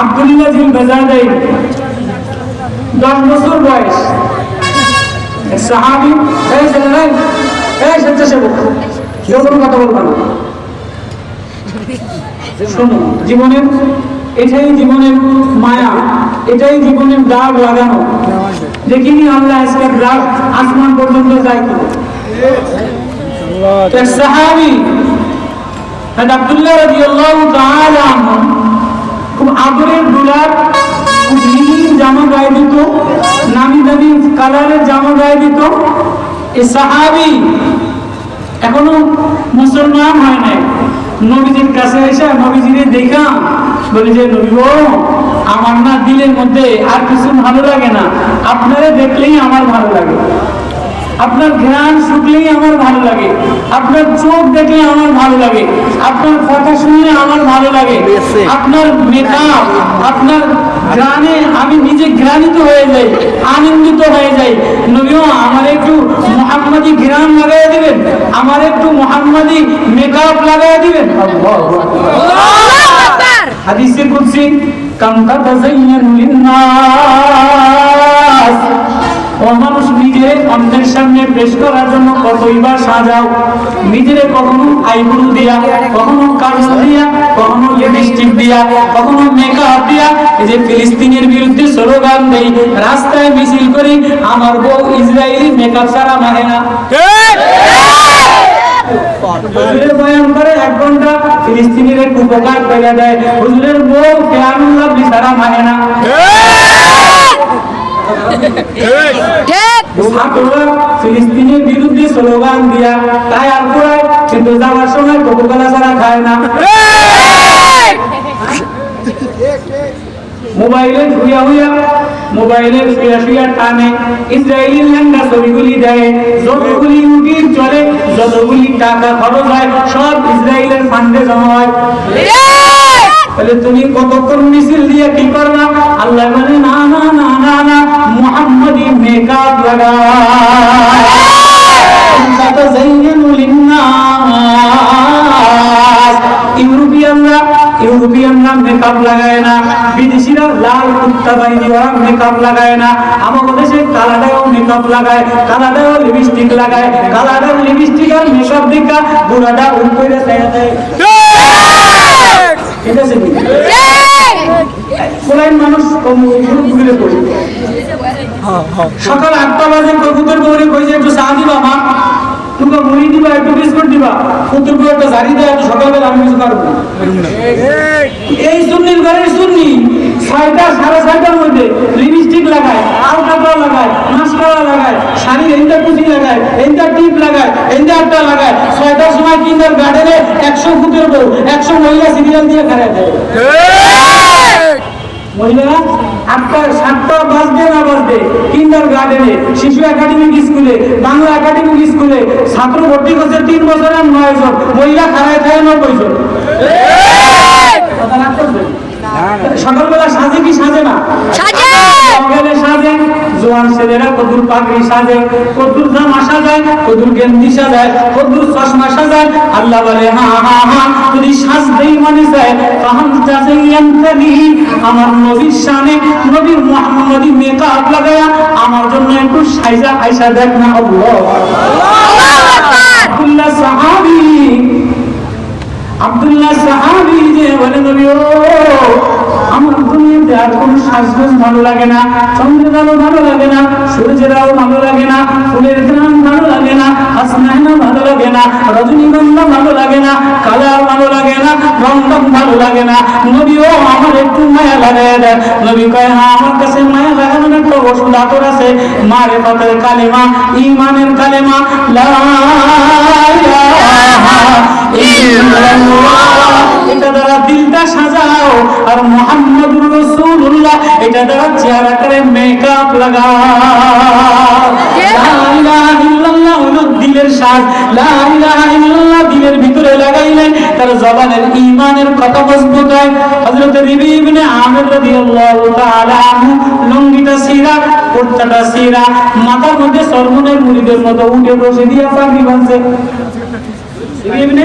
আব্দুল্লাহ দশ বছর বয়স। সাহাবি স্বেচ্ছাসেবক। কেউ কোনো কথা বলব না। শোনো, জীবনের, এটাই জীবনের মায়া, এটাই জীবনের দাগ লাগানো। দেখিনি আল্লাহ আজকে দাগ আসমান পর্যন্ত যায় এক সাহাবি আব্দুল্লাহ তাআলা আনহু খুব আদরের দুলার খুব মিহিন জামা গায়ে দিত, নামি দামি কালারের জামা গায়ে দিত। এ সাহাবি এখনও মুসলমান হয় নাই। নবীজির কাছে এসে নবীজিরে দেখা, বলে যে, নবী আমার না দিলের মধ্যে আর কিছু ভালো লাগে না। আপনারা দেখলেই আমার ভালো লাগে। আপনার ঘ্রাণ শুকলেই আমার ভালো লাগে। আপনার চোখ দেখলে আমার ভালো লাগে। আপনার কথা শুনলে আমার ভালো লাগে। আপনার মেকআপ আপনার ঘ্রাণে আমি নিজে ঘ্রাণিত হয়ে যাই আনন্দিত হয়ে যাই। নবীও আমার একটু মোহাম্মদী ঘ্রাণ লাগাই দিবেন আমার একটু মোহাম্মদী মেকআপ লাগাই দিবেন। হাদিসে কুদসি কামতা তাজাইয়ানু লিন্নাস। মানুষ নিজে অন্যের সামনে পেশ করার জন্য কতই বা সাজাও। নিজেরে কখনো আইব্রু দিয়া, কখনো কাজল দিয়া, কখনো লিপস্টিক দিয়া, কখনো মেকআপ দিয়া, এই যে ফিলিস্তিনের বিরুদ্ধে স্লোগান দেই, রাস্তায় মিছিল করি, আমার বউ ইসরায়েলি মেকআপ ছাড়া মানে না। হুজুরের বয়ান করে এক ঘণ্টা ফিলিস্তিনের উপকার করে দেয়। হুজুরের বউ ফেয়ানুল্লাহ বিছাড়া মানে না। ছাত্ররা ফিলিস্তিনের বিরুদ্ধে স্লোগান দিয়া তাই আর করায় কিন্তু যাওয়ার সময় কোকোকোলা ছাড়া খায় না। মোবাইলে শুয়া হইয়া মোবাইলে শুয়া শুয়া টানে ইসরায়েলি ল্যান্ডা ছবিগুলি দেয় যতগুলি ইউটিউব চলে যতগুলি টাকা খরচ হয় সব ইসরায়েলের ফান্ডে জমা হয়। তাহলে তুমি কতক্ষণ মিছিল দিয়ে কি করবা? আল্লাহ বলে, না না না না না, মুহাম্মাদি মেকআপ লাগা ইউরোপিয়ানরা ইউরোপিয়ানরা মেকআপ লাগায় না। বিদেশিরা লাল কুত্তা বাহিনী ওরা মেকআপ লাগায় না। আমাদের দেশে কালাডাও মেকআপ লাগায়, কালাডাও লিপস্টিক লাগায়, কালাডার লিপস্টিক আর মেকআপ দেখা বুড়াটা দেয়। ঠিক আছে কি? কোলাইন মানুষ কম ঘুরে পড়ে। সকাল আটটা বাজে কবুতর গৌরে কইছে একটু চা দিবা মা। তুমি মুড়ি দিবা একটু বিস্কুট দিবা। পুতুর একটা ঝাড়ি দেয় একটু সকালবেলা আমি কিছু পারব এই সুন্নির ঘরের সুন্নি ছয়টা সাড়ে ছয়টার মধ্যে লিপস্টিক লাগায় আলকাতরা লাগায় মাস্কারা লাগায় শাড়ি এন্ডা কুচি লাগায় এন্ডা টিপ লাগায় এন্ডা আটটা লাগায়। ছয়টার সময় কিন্দার গার্ডেনে একশো ফুটের বউ একশো মহিলা সিরিয়াল দিয়ে খারায় দেয়। মহিলারা আটটা সাতটা বাজবে না বাজবে? কিন্ডার গার্ডেনে শিশু একাডেমিক স্কুলে বাংলা একাডেমিক স্কুলে ছাত্র ভর্তি করছে তিন বছর আর নয় জন। মহিলা খারায় খায় নব্বই জন। কথা? সকালবেলা সাজে কি সাজে না? সাজে! সকালে সাজে জোয়ান ছেলেরা কদুর পাগড়ি সাজে কদুর জামা সাজায় কদুর গেঞ্জি সাজায় কদুর চশমা সাজায় আল্লাহ বলে হা হা হা যদি সাজতেই মনে যায় তখন তাজাইয়ান্তনি আমার নবীর শানে নবীর মুহাম্মদি মেকআপ লাগায়া আমার জন্য একটু সাইজা আইসা দেখ না আল্লাহ সাহাবী আব্দুল্লাহ সাহাবি যে বলে নবী ও, আমার দুনিয়াতে আর কোনো সাজগোজ ভালো লাগে না চন্দ্রের আলো ভালো লাগে না সূর্যের আলো ভালো লাগে না, ফুলের গ্রাম ভালো লাগে না হাসনাহনা ভালো লাগে না, রজনীগন্ধা ভালো লাগে না, কালার ভালো লাগে না ভালো লাগে না। নবী ও আমার একটু মায়া দেয় নবী কয় হ্যাঁ আমার কাছে মায়া লাগানোর একটা ওষুধ আতর আছে। মারে পাতের কালেমা ইমানের কালেমা লা এটা দ্বারা দিলটা সাজাও। আর মোহাম্মদুর রাসূলুল্লাহ এটা দ্বারা চেহারা করে মেকআপ লাগাও। দিলের ইল্লাল্লাহ দিলের ভিতরে লাগাইলেন, তার জবানের ইমানের কথা মজবুত হয়। হজরত রিবি ইবনে আমির রাদিয়াল্লাহু তাআলা লুঙ্গিটা সিরা, কুর্তাটা সিরা, মাথার মধ্যে সরমনের মুড়িদের মতো উঠে বসে দিয়া পাখি বাঁধছে ইবনে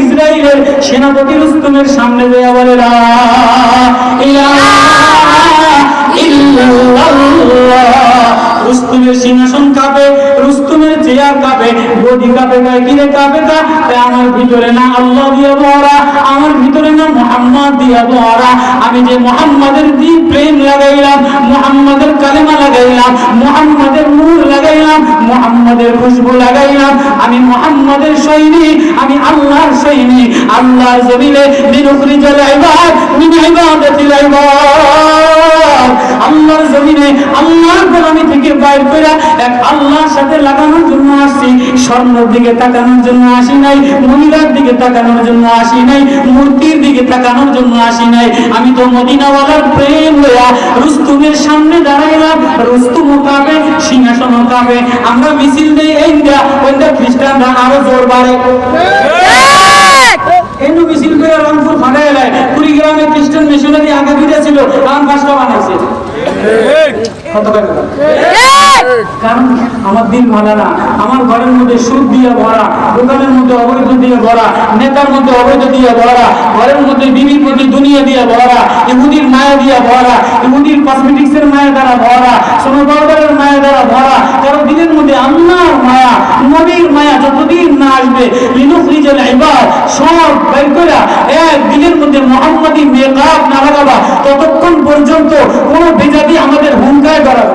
ইসরায়েলের সেনাপতি রুস্তুমের সামনে বলে রুস্তুমের সিংহাসন কাঁপে, রুস্তুমের চেয়ার কাঁপে গদি কাঁপে গায়ে কাঁপে তা? আমার ভিতরে না, আল্লাহ দিয়া বহরা আমার ভিতরে আমি যে মোহাম্মদের দি প্রেম লাগাইলাম, মোহাম্মদের কালেমা লাগাইলাম, মোহাম্মদের নূর লাগাইলাম, মোহাম্মদের খুশবু লাগাইলাম। আমি মোহাম্মদের সৈনিক আমি আল্লাহর সৈনিক আল্লাহর জমিনে লিনুখরিজাল ইবাদ, মিন ইবাদাতিল ইবাদ। আল্লাহর জমিনে, আল্লাহর গোলামি থেকে বাইর করে এক আল্লাহর সাথে লাগানোর জন্য আসছি, স্বর্ণের দিকে তাকানোর জন্য আসি নাই মহিলার দিকে তাকানোর জন্য আসি নাই, মূর্তির দিকে তাকানোর জন্য আসি নাই। আমি তো মদিনাওয়ালার প্রেম লইয়া রুস্তুমের সামনে দাঁড়াইলাম রুস্তুম কাবে সিংহাসন কাবে আমরা মিছিল দেই এই ইন্ডিয়া ওইটা খ্রিস্টানরা আরও জোর বাড়ে। এনু মিছিল করে রংপুর ফাটাই কুড়িগ্রামে খ্রিস্টান মিশনারি আগে ছিল রাম পাঁচটা বানাইছে। কত কারণ আমার দিন ভালো না। আমার ঘরের মধ্যে সুদ দিয়ে ভরা, দোকানের মধ্যে অবৈধ দিয়ে ভরা, নেতার মধ্যে অবৈধ দিয়ে ভরা, ঘরের মধ্যে বিবির মধ্যে দুনিয়া দিয়ে ভরা, ইহুদির মায়া দিয়ে ভরা, ইহুদির কসমেটিক্স এর মায়া দ্বারা ভরা সোনো পাউডারের মায়া দ্বারা ভরা, কারণ দিনের মধ্যে আল্লাহর মায়া, নবীর মায়া যতদিন না আসবে লিনুখরিজাল ইবাদ সব বের করে এক দিনের মধ্যে মোহাম্মদী মেকআপ না লাগাবা ততক্ষণ পর্যন্ত কোনো বেজাতি আমাদের হুঙ্কায় দাঁড়াবে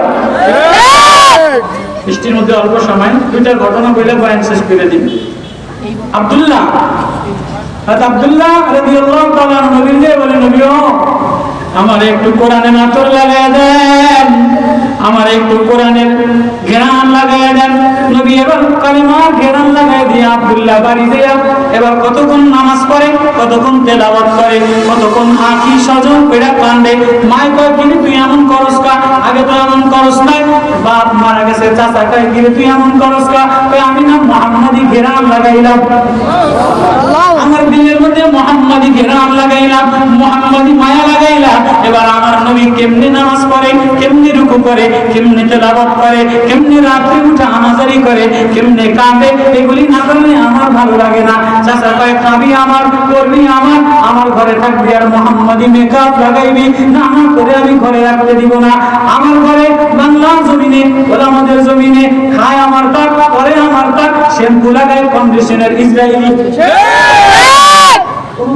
বৃষ্টির মধ্যে অল্প সময় দুইটার ঘটনা বলে বয়ান শেষ করে দিন। আমার একটু কোরআনে দেন, আমার একটু ঘেরান দেন। নবী এবার ঘেরান দিয়ে আব্দুল্লাহ বাড়ি দিয়া এবার কতক্ষণ নামাজ পড়ে, কতক্ষণ তেলাওয়াত করে, কতক্ষণ আঁকি সজন পেড়া কান্দে, মায় কয় কিনে তুই এমন করস কা, আগে তো এমন করস নাই। বাপ মারা গেছে চাচা কয় কিনে তুই এমন করস কা? আমি না মোহাম্মদী ঘেরান লাগাইলাম। আমার দিলের মধ্যে মোহাম্মদী ঘেরান লাগাইলাম মোহাম্মদী মায়া লাগাইলাম। এবার আমার নবী কেমনে নামাজ পড়ে কেমনে রুকু করে কেমনে তেলাওয়াত করে কেমনে রাত্রে উঠে আনাজারি করে কেমনে কাঁদে এগুলি না করলে আমার ভালো লাগে না। চাচা কয় খাবি আমার করবি আমার আমার ঘরে থাকবি আর মোহাম্মদী মেকআপ লাগাইবি। না আমার করে আমি ঘরে রাখতে দিব না। আমার ঘরে বাংলা জমিনে ওলামাদের জমিনে খায় আমার তাক করে আমার তাক শ্যাম্পু লাগায় কন্ডিশনার ইসরায়েলি।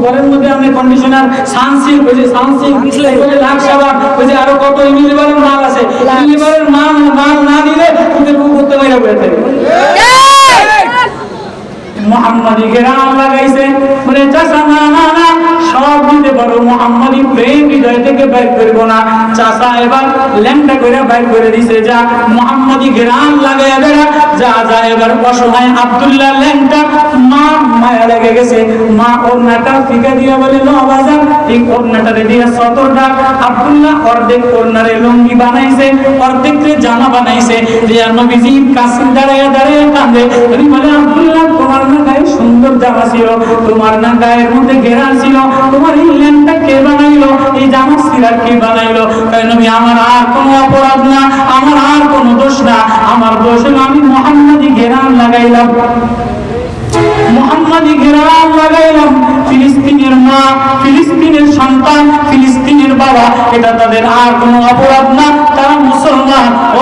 ঘরের মধ্যে আপনি কন্ডিশনার সানসিল্ক ওই যে সানসিল্ক ওই যে লাখ সাবান ওই যে আরও কত ইমিলিবারের মাল আছে ইমিলিবারের মাল মাল না দিলে তোদের বুক করতে পারে বেড়ে মোহাম্মদী গেরাম লাগাইছে বলে চাষা না না না, সব দিতে পারো প্রেম হৃদয় থেকে না। চাষা এবার ল্যাংটা করে করে দিছে, যা গেরাম লাগাইয়া বেড়া। যা যা এবার অসহায় আব্দুল্লাহ ল্যাংটা মা মায়া লেগে গেছে। মা ফিকা বলে বাজার এই সতরটা আব্দুল্লাহ অর্ধেক লুঙ্গি বানাইছে অর্ধেক জামা বানাইছে। দিয়া নবীজি কাছে দাঁড়াইয়া দাঁড়াইয়া কান্দে বলে, আব্দুল্লাহ, তোমার না সুন্দর জামা ছিল, তোমার না গায়ের মধ্যে ঘেরা ছিল। তোমার এই কে বানাইলো? এই জামা সিরার কে বানাইলো? তাই নবী আমার আর কোনো অপরাধ না, আমার আর কোনো দোষ না, আমার দোষ হলো আমি মোহাম্মদী ঘেরান লাগাইলাম। মোহাম্মদী ঘেরান লাগাইলাম। ফিলিস্তিনের মা, ফিলিস্তিনের সন্তান, ফিলিস্তিনের বাবা, এটা তাদের আর কোনো অপরাধ না, তারা মুসলমান। ও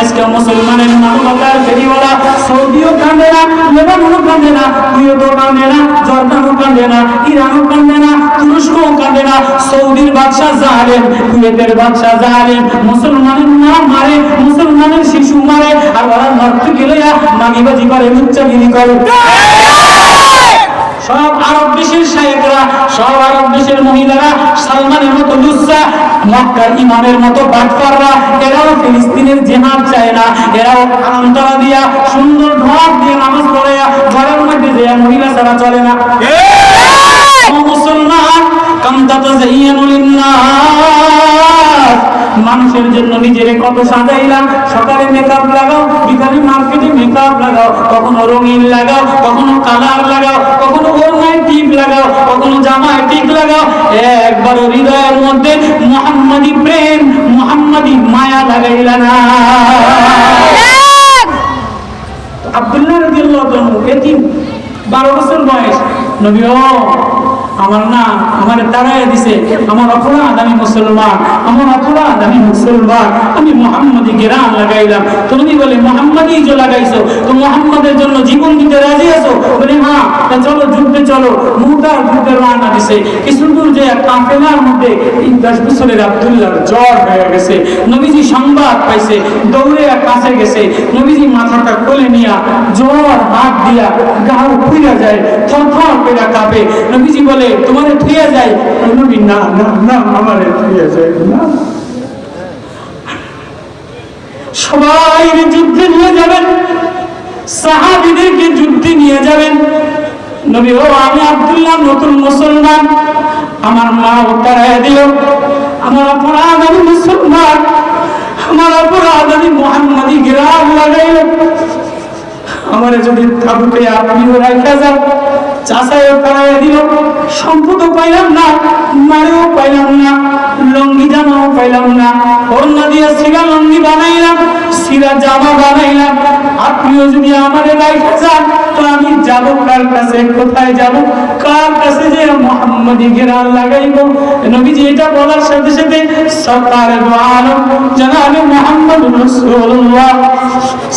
আজকে মুসলমানের মানবতার ফেরিওয়ালা সৌদিও কাঁদে না, লেবাননও কাঁদে না কুয়েতও কাঁদে না, জর্দানও কাঁদে না, ইরানও কাঁদে না, তুরস্কও কাঁদে না, সৌদির বাদশাহ জাহালেম কুয়েতের বাদশাহ জাহালেম মুসলমানের মা মারে, মুসলমানের শিশু মারে, আর ওরা নর্থ গেলে মাগিবাজি করে, লুচ্চাগিরি করে। সব আরব দেশের সব আরব দেশের মহিলারা সালমানের মতো লুসা মক্কার ইমামের মতো বাটপাররা এরাও ফিলিস্তিনের জেহাদ চায় না এরাও আরামতলা দিয়া সুন্দর ঢপ দিয়ে নামাজ পড়ে ঘরের মধ্যে যে মহিলা ছাড়া চলে না। মুসলমান কামতা তো মানুষের জন্য নিজেরে কত সাজাইলাম। সকালে মেকআপ লাগাও বিকালে মার্কেটে মেকআপ লাগাও কখনো রঙিন লাগাও কখনো কালার লাগাও কখনো ওড়নায় টিপ লাগাও কখনো জামায় টিপ লাগাও। একবার হৃদয়ের মধ্যে মোহাম্মদী প্রেম মোহাম্মদী মায়া লাগাইলা না। আব্দুল্লাহ রাদিয়াল্লাহু তাআলা এতিম 12 বছর বয়স। নবী আমার না আমার তারাই দিছে, আমার অপরাধ আমি মুসলমান, আমার অপরাধ আমি মুসলমান, আমি মোহাম্মদী গেরাম লাগাইলাম। তুমি বলে, মোহাম্মদী যে লাগাইছো, তো মোহাম্মদের জন্য জীবন দিতে রাজি আছো বলে হ্যাঁ তা চলো যুদ্ধে চলো। মুতার যুদ্ধে রানা দিছে। কিছু দূর যে কাফেলার মধ্যে দশ বছরের জ্বর হয়ে গেছে। নবীজি সংবাদ পাইছে, দৌড়ে কাছে গেছে। নবীজি মাথাটা কোলে নিয়া জ্বর হাত দিয়া গাও যায় থর থর কাঁপে। নবীজি বলে, তোমারে থুয়ে যায় নবী, না না না, আমারে থুয়ে যায় না। সবাই যুদ্ধে নিয়ে যাবেন। সাহাবিদেরকে যুদ্ধে নিয়ে যাবেন। নবী ও আমি আব্দুল্লাহ, নতুন মুসলমান। আমার মা উত্তরায় দিল, আমার অপরাধ আমি মুসলমান। আমার অপরাধ আমি মহানমাদি গিরাম লাগাইল। আমার যদি তাবুকে আপনিও রাখা যান চাষাইও করাইয়া দিল। সম্পদ পাইলাম না, মারেও পাইলাম না, লঙ্গি জামাও পাইলাম না। অন্য দিয়ে সিরা লঙ্গি বানাইলাম, সিরা জামা বানাইলাম। আপনিও যদি আমাদের রাইখে যান তো আমি যাব কার কাছে, কোথায় যাব? কার কাছে যে মোহাম্মদী ঘেরার লাগাইব? নবীজি এটা বলার সাথে সাথে সরকার আলম জানালে মোহাম্মদ রসুল্লাহ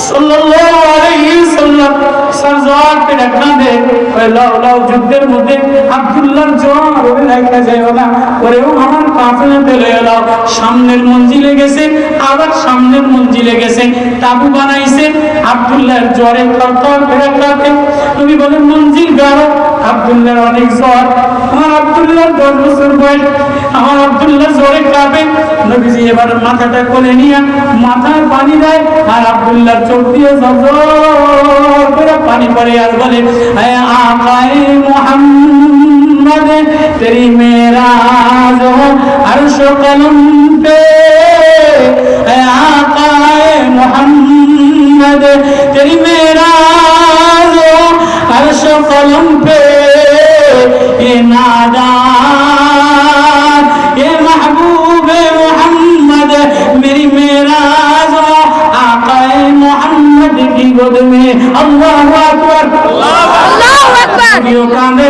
সাল্লাল্লাহু আলাইহি সাল্লাম সরজার পে ডাকনা দে লাউ যুদ্ধের মধ্যে আব্দুল্লাহর যায় না। ওরেও আমার সামনের মঞ্জিলে গেছে, আবার সামনের মঞ্জিলে গেছে। তাবু বানাইছে, আব্দুল্লাহর জ্বরে কাঁপে। তুমি বলেন, মঞ্জিল গাড়ো আব্দুল্লাহর অনেক জ্বর। আমার আব্দুল্লাহর দশ বছর বয়স আমার আব্দুল্লাহ জোরে কাঁপে। নবীজি এবার মাথাটা কোলে নিয়ে মাথার পানি দেয়, আর আব্দুল্লাহ চোখ দিয়ে করে পানি পড়ে আর বলে আকায় মোহাম্মদ, তেরি মেরা কলম পে। আকায় মোহাম্মদ, তেরি মেরা আরশ কলম পে। এ নাদা মধ্যে আল্লাহু আকবার আল্লাহু আকবার আমিও কাঁদে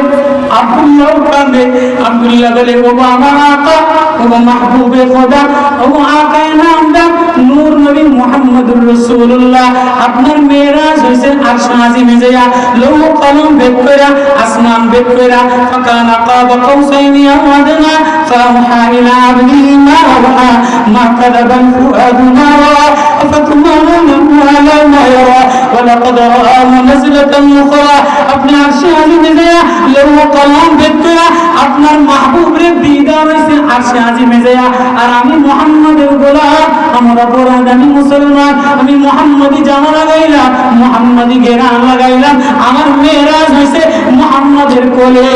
আব্দুল্লাহ কাঁদে আব্দুল্লাহ বলে ও আমার আকা ও মাহবুবে খোদা ও আকায় নামদার নূর নবী মুহাম্মদুর রাসূলুল্লাহ আপনার মেরাজ হইছে আরশে আজিমে যায়া লৌহ কলম বের কইরা আসমান বের কইরা ফাকানা কাবা কাউসাইন ইয়াওয়াদনা ফাওহা ইলা আবদিহি মা ওহা মা কাদাবাল ফুআদু মা ওয়া আফাতুমানুন আলা মা ইয়ারা ولقد رآه نزلة أخرى আপনি আরশে আজিমে যায়া লৌহ কলম বের কইরা আপনার মাহবুবের দিদার হইছে আরশে আজিমে যায়া আর আমি মুহাম্মাদের গোলাম আমার অপরাধ আমি মুসলমান আমি মুহাম্মাদি জামা লাগাইলাম মুহাম্মাদি গেরান লাগাইলাম আমার মেরাজ হইছে মুহাম্মাদের কোলে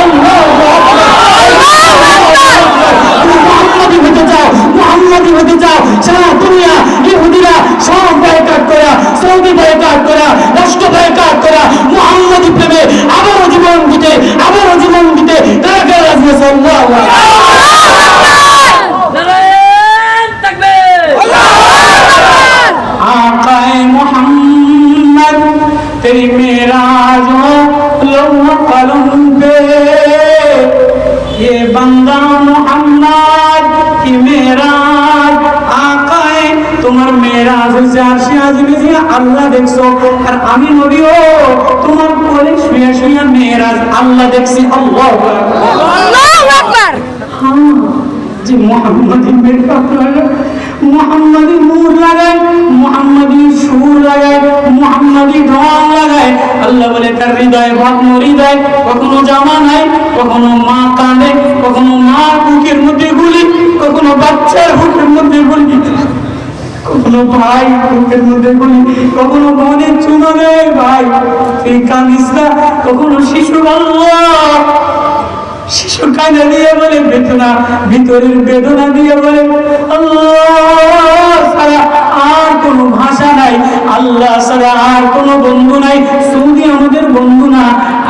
আল্লাহু তুমি বান্দা মোহাম্মদ কি তোমার মেরাজ হয়েছে আর সে আজিমে যে আল্লাহ দেখছ। আর আমি নবীও তোমার পরে শুয়ে শুয়ে মেরাজ আল্লাহ দেখছি। আল্লাহ হ্যাঁ যে মোহাম্মদ মেরাজ মোহাম্মদী মুর লাগায়, মোহাম্মদী সুর লাগায়, মোহাম্মদী ঢং লাগায়। আল্লাহ বলে, তার হৃদয়ে ভগ্ন হৃদয়, কখনো জামা নাই কখনো মা কাঁদে কখনো মা বুকের মধ্যে গুলি, কখনো বাচ্চার বুকের মধ্যে গুলি, কখনো ভাই বুকের মধ্যে গুলি, কখনো বোনের চুনো নেই ভাই তুই কাঁদিস না কখনো শিশু আল্লাহ। শিশু কাঁদে দিয়ে বলে, বেদনা, ভিতরের বেদনা দিয়ে বলে, আল্লাহ আর কোনো ভাষা নাই, আল্লাহ সারা আর কোনো বন্ধু নাই, সৌদি আমাদের বন্ধু না,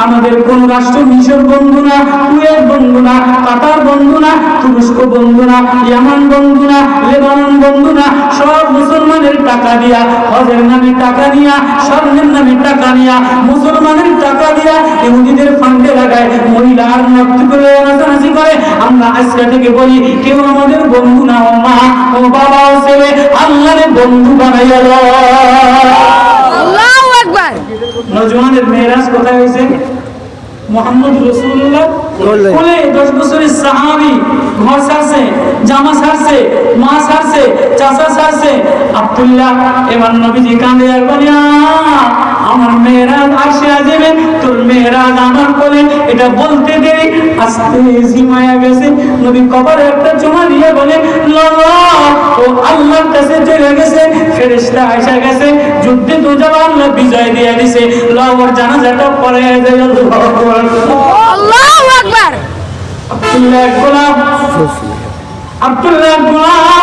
আমাদের কোন রাষ্ট্র মিশর বন্ধু না, কুয়েত বন্ধু না, কাতার বন্ধু না, তুরস্ক বন্ধু না, ইয়ামান বন্ধু না, লেবানন বন্ধু না, সব মুসলমানের টাকা দিয়া, হজের নামে টাকা নিয়া স্বর্ণের নামে টাকা নিয়া মুসলমানের টাকা দিয়া, ইহুদিদের ফান্ডে লাগায় মহিলা আর করে নাচানাচি করে। আমরা আজকে থেকে বলি কেউ আমাদের বন্ধু না মা ও বাবা ও ছেলে আল্লাহরে বন্ধু বানাইয়া আল্লাহু আকবার। নজওয়ানের মেয়েরাজ কোথায় হয়েছে? মোহাম্মদ রসুল্লাহ। কোলে দশ বছরের সাহাবি ঘর ছাড়ছে জামা ছাড়ছে মা ছাড়ছে চাচা ছাড়ছে আব্দুল্লাহ এবার নবীজি কাঁদে আর বলে "আ, আমার মেয়েরাজ আসে যাবে তোর মেয়েরাজ আমার কোলে। এটা বলতে দেরি আস্তে জিমায়া গেছে। নবী কবরে একটা চুমা দিয়ে বলে "লালা, ও আল্লাহর কাছে চলে গেছে ফেরেশতা আইসা গেছে যুদ্ধে তো যাওয়া আল্লাহ বিজয় দিয়ে দিছে। লাওর জানাজাটা পরে যায় আল্লাহু আকবার। আল্লাহু আকবার। আব্দুল্লাহ গোলাম। আব্দুল্লাহ গোলাম।